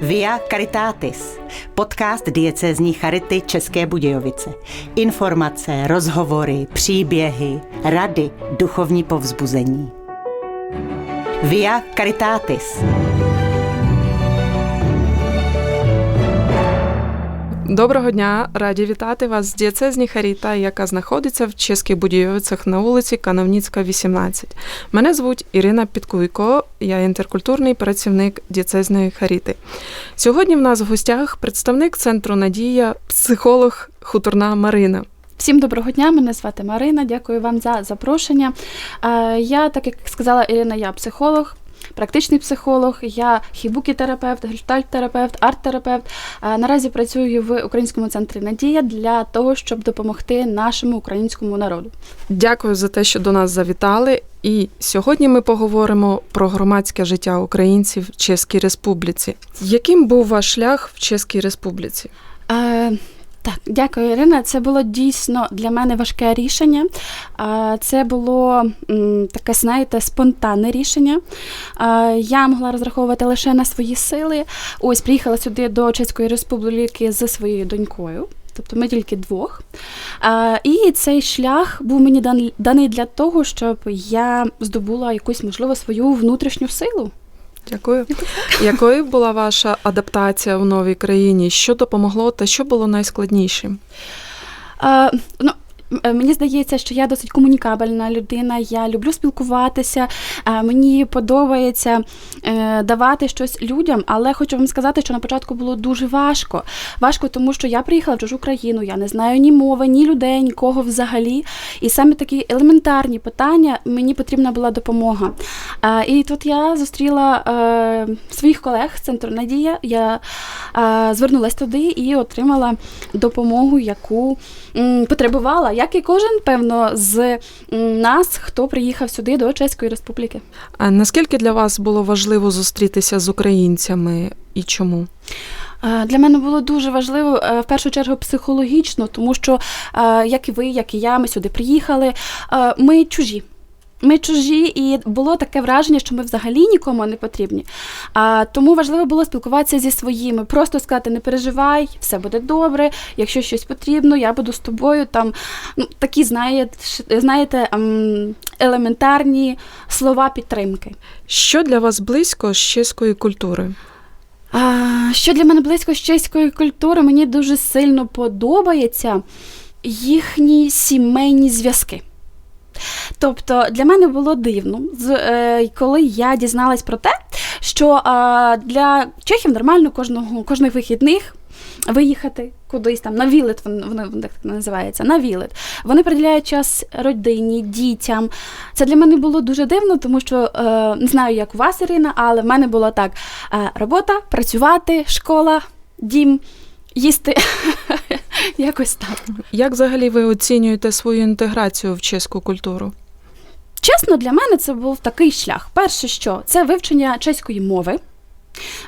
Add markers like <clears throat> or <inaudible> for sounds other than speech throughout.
Via Caritatis, podcast diecézní charity České Budějovice. Informace, rozhovory, příběhy, rady, duchovní povzbuzení. Via Caritatis. Доброго дня! Раді вітати вас з дієцезні Харіта, яка знаходиться в Чеських Будійовицях на вулиці Кановніцька, 18. Мене звуть Ірина Підкуйко, я інтеркультурний працівник дієцезної Харіти. Сьогодні в нас в гостях представник центру Надія, психолог хуторна Марина. Всім доброго дня, мене звати Марина. Дякую вам за запрошення. Е, Я, так як сказала Ірина, я психолог. Практичний психолог, я хібукі-терапевт, гештальт-терапевт, арт-терапевт. Наразі працюю в Українському центрі Надія для того, щоб допомогти нашому українському народу. Дякую за те, що до нас завітали. І сьогодні ми поговоримо про громадське життя українців в Чеській Республіці. Яким був ваш шлях в Чеській Республіці? Е, так, дякую, Ірина. Це було дійсно для мене важке рішення. Це було таке, знаєте, спонтанне рішення. Я могла розраховувати лише на свої сили. Ось приїхала сюди до Чеської Республіки зі своєю донькою. Тобто ми тільки двох. Е, І цей шлях був мені дан- даний для того, щоб я здобула якусь, можливо, свою внутрішню силу. Дякую. Якою була ваша адаптація в новій країні? Що допомогло та що було найскладнішим? Е, ну, Мені здається, що я досить комунікабельна людина. Я люблю спілкуватися. е, Мені подобається е, давати щось людям, але хочу вам сказати, що на початку було дуже важко. Важко, тому що я приїхала в чужу країну, я не знаю ні мови, ні людей, нікого взагалі. І саме такі елементарні питання мені потрібна була допомога. Е, І тут я зустріла е, своїх колег з центру Надія. Я е, звернулася туди і отримала допомогу, яку потребувала, як і кожен, певно, з нас, хто приїхав сюди до Чеської Республіки. А наскільки для вас було важливо зустрітися з українцями і чому? Е, Для мене було дуже важливо е, в першу чергу психологічно, тому що е, як і ви, як і я, ми сюди приїхали. е, Ми чужі. Ми чужі, і було таке враження, що ми взагалі нікому не потрібні. А тому важливо було спілкуватися зі своїми, просто сказати: не переживай, все буде добре. Якщо щось потрібно, я буду з тобою. Там ну такі знаєте, знаєте, ем, елементарні слова підтримки. Що для вас близько з чеської культури? А, що для мене близько з чеської культури, мені дуже сильно подобається їхні сімейні зв'язки. Тобто для мене було дивно, е, коли я дізналась про те, що для чехів нормально кожного, кожних вихідних виїхати кудись там на вілет, вони так називається, на вілет. Вони приділяють час родині, дітям. Це для мене було дуже дивно, тому що е, не знаю, як у вас, Ірина, але в мене було так: е, робота, працювати, школа, дім, їсти. <laughs> <laughs> Якось так. Як взагалі ви оцінюєте свою інтеграцію в чеську культуру? Чесно, для мене це був такий шлях. Перше, що це вивчення чеської мови.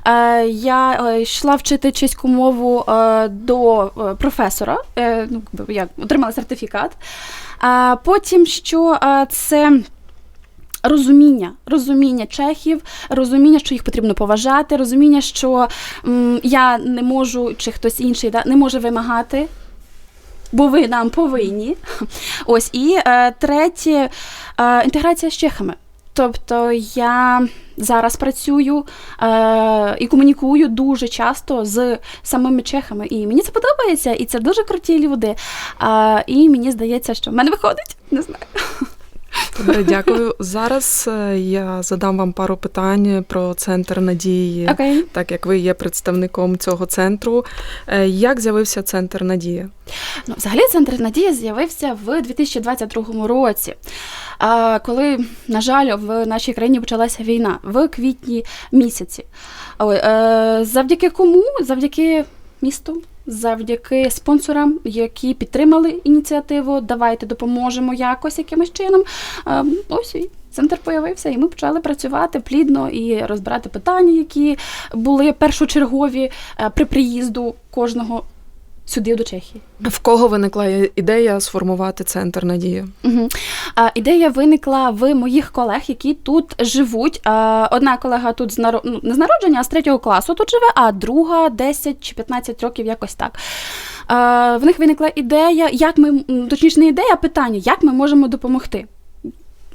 Е, я е, йшла вчити чеську мову е, до професора, ну, якби я отримала сертифікат. Потім, що це. Розуміння, розуміння чехів, розуміння, що їх потрібно поважати, розуміння, що м, я не можу, чи хтось інший да, не може вимагати, бо ви нам повинні. <laughs> Ось і е, третє е, інтеграція з чехами. Тобто я зараз працюю е, і комунікую дуже часто з самими чехами. І мені це подобається, і це дуже круті люди. Е, і мені здається, що в мене виходить. Не знаю. <laughs> Добре, дякую. Зараз е, я задам вам пару питань про центр надії, Окей. так як ви є представником цього центру. Е, Як з'явився центр Надія? Ну, взагалі, центр Надія з'явився в 2022 році, а, коли, на жаль, в нашій країні почалася війна в квітні місяці. Е, завдяки кому? Завдяки місту. Завдяки спонсорам, які підтримали ініціативу, давайте допоможемо якось якимось чином. Е, ось і центр появився, і ми почали працювати плідно і розбирати питання, які були першочергові е, при приїзду кожного сюди до Чехії. В кого виникла ідея сформувати центр Надія? Угу. А, ідея виникла в моїх колег, які тут живуть. А, одна колега тут з наро... ну, не з народження, а з третього класу тут живе, а друга 10 чи 15 років якось так. А, в них виникла ідея, як ми, точніше, не ідея, а питання, як ми можемо допомогти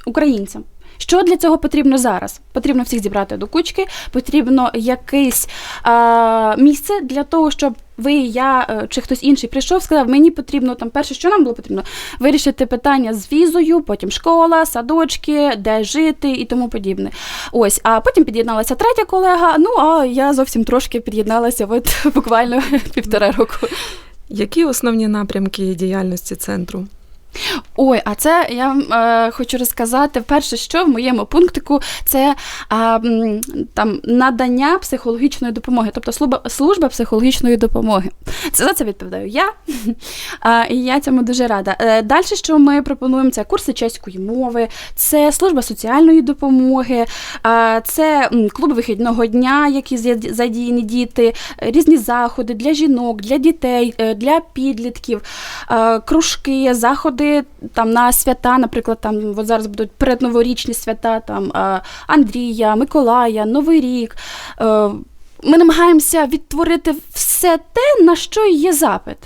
українцям. Що для цього потрібно зараз? Потрібно всіх зібрати до кучки, потрібно якесь а, місце для того, щоб ви, я е, чи хтось інший прийшов, сказав, мені потрібно там перше, що нам було потрібно, вирішити питання з візою, потім школа, садочки, де жити і тому подібне. Ось, а потім під'єдналася третя колега. Ну а я зовсім трошки під'єдналася, от <laughs> буквально <laughs> півтора року. Які основні напрямки діяльності центру? Ой, а це я вам е, хочу розказати. Перше, що в моєму пунктику, це е, там надання психологічної допомоги, тобто служба, служба психологічної допомоги. Це за це відповідаю я. І я цьому дуже рада. Е, Далі, що ми пропонуємо, це курси чеської мови, це служба соціальної допомоги, а, це клуб вихідного дня, які задіяні діти, е, різні заходи для жінок, для дітей, е, для підлітків, е, кружки, заходи там на свята, наприклад, там от зараз будуть передноворічні свята, там е, Андрія, Миколая, Новий рік. Е, Ми намагаємося відтворити все те, на що є запит.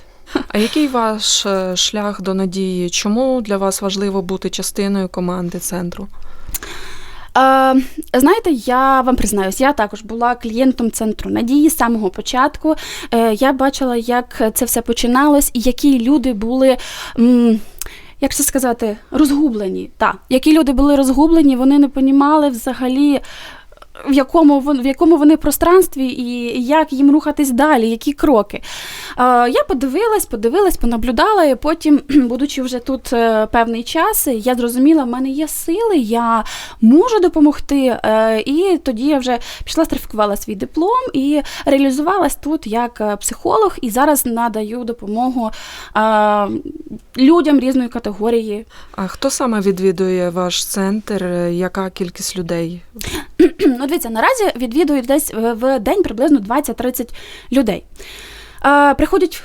А який ваш е, шлях до надії? Чому для вас важливо бути частиною команди центру? Знаєте, я вам признаюсь, я також була клієнтом центру надії з самого початку. Я бачила, як це все починалось, і які люди були. Як це сказати, розгублені. Так, які люди були розгублені, вони не понімали взагалі, в якому, в якому вони пространстві і як їм рухатись далі, які кроки. Е, я подивилась, подивилась, понаблюдала, і потім, будучи вже тут е, певний час, я зрозуміла, в мене є сили, я можу допомогти. Е, і тоді я вже пішла, страфікувала свій диплом і реалізувалась тут як психолог, і зараз надаю допомогу людям різної категорії. А хто саме відвідує ваш центр? Яка кількість людей? <clears throat> Ну, дивіться, наразі відвідують десь в в день приблизно 20-30 людей. Е, приходять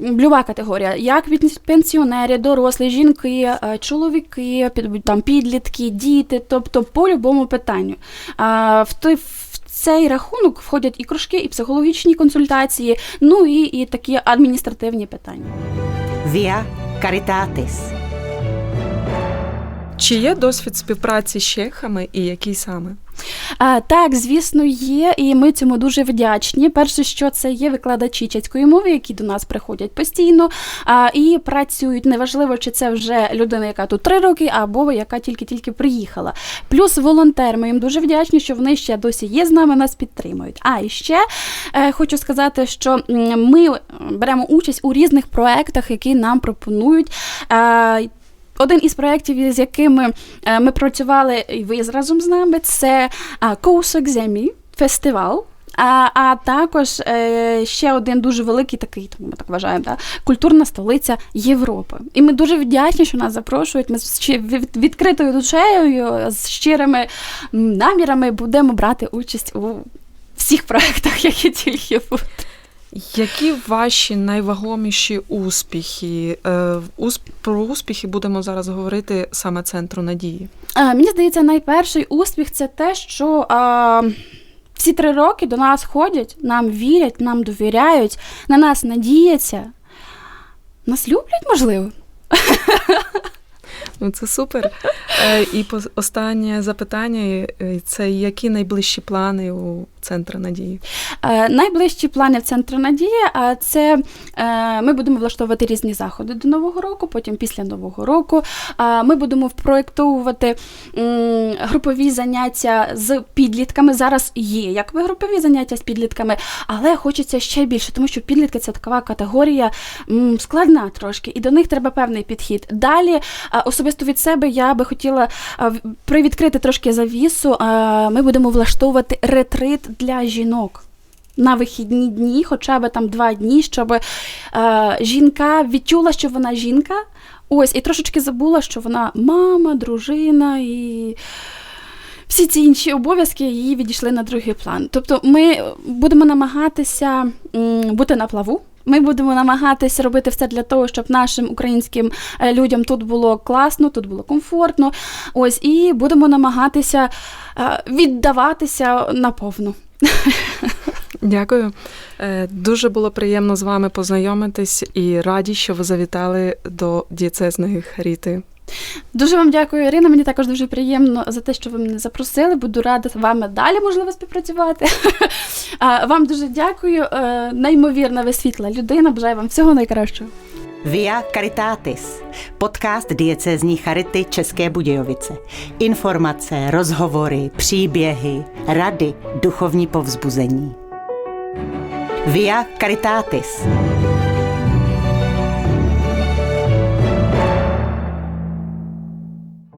люба категорія, як від пенсіонери, дорослі, жінки, е, чоловіки, під- там, підлітки, діти, тобто по любому питанню. Е, в той в цей рахунок входять і кружки, і психологічні консультації, ну і, і такі адміністративні питання. Via Caritatis. Чи є досвід співпраці з чехами і який саме? Так, звісно, є, і ми цьому дуже вдячні. Перше, що це є викладачі чеської мови, які до нас приходять постійно і працюють. Неважливо, чи це вже людина, яка тут три роки, або яка тільки-тільки приїхала. Плюс волонтер. Ми їм дуже вдячні, що вони ще досі є з нами, нас підтримують. А і ще е, хочу сказати, що ми беремо участь у різних проектах, які нам пропонують. Один із проєктів, з якими е, ми працювали, і ви разом з нами, це Коусок Землі фестивал. А, а також е, ще один дуже великий такий, тому ми так вважаємо, да, культурна столиця Європи. І ми дуже вдячні, що нас запрошують. Ми з від- відкритою душею, з щирими намірами будемо брати участь у всіх проєктах, які тільки будуть. Які ваші найвагоміші успіхи? Е, Про успіхи будемо зараз говорити саме центру надії. Е, Мені здається, найперший успіх це те, що всі три роки до нас ходять, нам вірять, нам довіряють, на нас надіються. Нас люблять, можливо. Ну це супер. Е, І останнє запитання це які найближчі плани у центру надії? Е, найближчі плани в центру Надія а це е, ми будемо влаштовувати різні заходи до Нового року, потім після Нового року. Ми будемо впроєктовувати групові заняття з підлітками. Зараз є якби групові заняття з підлітками, але хочеться ще більше, тому що підлітки це така категорія складна трошки, і до них треба певний підхід. Далі, особисто від себе, я би хотіла привідкрити трошки завісу. Ми будемо влаштовувати ретрит для жінок. На вихідні дні, хоча б там два дні, щоб е, жінка відчула, що вона жінка. Ось, і трошечки забула, що вона мама, дружина і всі ці інші обов'язки її відійшли на другий план. Тобто ми будемо намагатися бути на плаву Ми будемо намагатися робити все для того, щоб нашим українським е, людям тут було класно, тут було комфортно. Ось і будемо намагатися е, віддаватися наповну. <laughs> Дякую. Е, Дуже було приємно з вами познайомитись і раді, що ви завітали до дієцезної Харіти. Дуже вам дякую, Ірина. Мені також дуже приємно за те, що ви мене запросили. Буду рада вами далі, можливо, співпрацювати. <laughs> Вам дуже дякую. Е, Неймовірна, ви світла людина. Бажаю вам всього найкращого. Via Caritatis, podcast diecézní charity České Budějovice. Informace, rozhovory, příběhy, rady, duchovní povzbuzení. Via Caritatis.